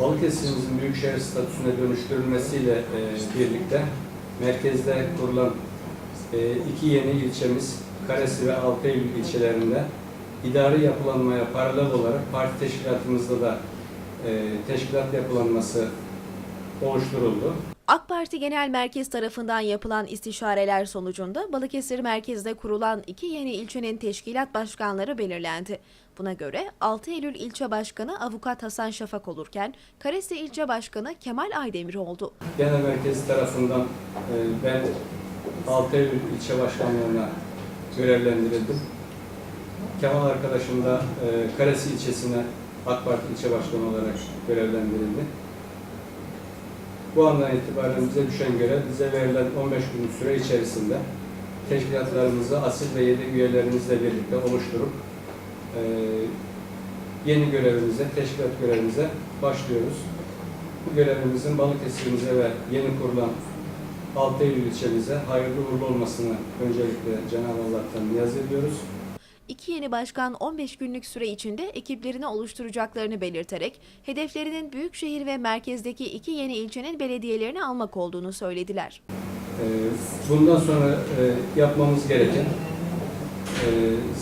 Balıkesir'imizin büyükşehir statüsüne dönüştürülmesiyle e, birlikte merkezde kurulan e, iki yeni ilçemiz Karesi ve Altıeylül ilçelerinde idari yapılanmaya paralel olarak parti teşkilatımızda da e, teşkilat yapılanması oluşturuldu. AK Parti Genel Merkez tarafından yapılan istişareler sonucunda Balıkesir merkezde kurulan iki yeni ilçenin teşkilat başkanları belirlendi. Buna göre 6 Eylül ilçe başkanı avukat Hasan Şafak olurken Karesi ilçe başkanı Kemal Aydemir oldu. Genel merkez tarafından e, ben 6 Eylül ilçe başkanlığına görevlendirildim. Kemal arkadaşım da e, Karesi ilçesine AK Parti ilçe başkanı olarak görevlendirildi. Bu andan itibaren bize düşen görev, bize verilen 15 gün süre içerisinde teşkilatlarımızı asil ve yedek üyelerimizle birlikte oluşturup e, yeni görevimize, teşkilat görevimize başlıyoruz. Bu görevimizin Balıkesir'imize ve yeni kurulan 6 Eylül ilçemize hayırlı uğurlu olmasını öncelikle Cenab-ı Allah'tan niyaz ediyoruz. İki yeni başkan 15 günlük süre içinde ekiplerini oluşturacaklarını belirterek hedeflerinin büyükşehir ve merkezdeki iki yeni ilçenin belediyelerini almak olduğunu söylediler. Ee, Bundan sonra e, yapmamız gereken e,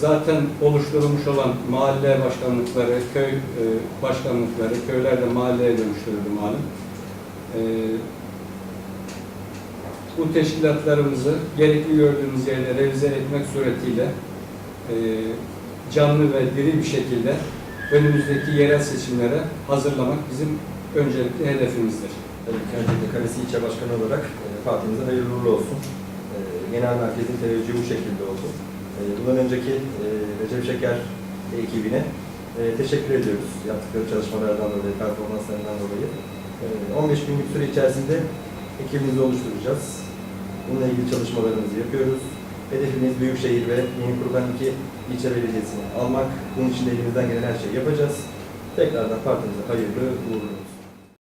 zaten oluşturulmuş olan mahalle başkanlıkları, köy e, başkanlıkları, köyler de mahalleye dönüştürüldü malum. Bu teşkilatlarımızı gerekli gördüğümüz yerde revize etmek suretiyle canlı ve diri bir şekilde önümüzdeki yerel seçimlere hazırlamak bizim öncelikli hedefimizdir. Öncelikle Karesi İlçe Başkanı olarak e, partimize hayırlı uğurlu olsun. E, genel merkezin teveccühü bu şekilde oldu. E, bundan önceki e, Recep Şeker ekibine e, teşekkür ediyoruz yaptıkları çalışmalardan dolayı, performanslarından dolayı. E, 15 günlük süre içerisinde ekibimizi oluşturacağız. Bununla ilgili çalışmalarımızı yapıyoruz. Hedefimiz Büyükşehir ve yeni kurulan iki ilçe belediyesini almak. Bunun için de elimizden gelen her şeyi yapacağız. Tekrardan partimize hayırlı uğurlu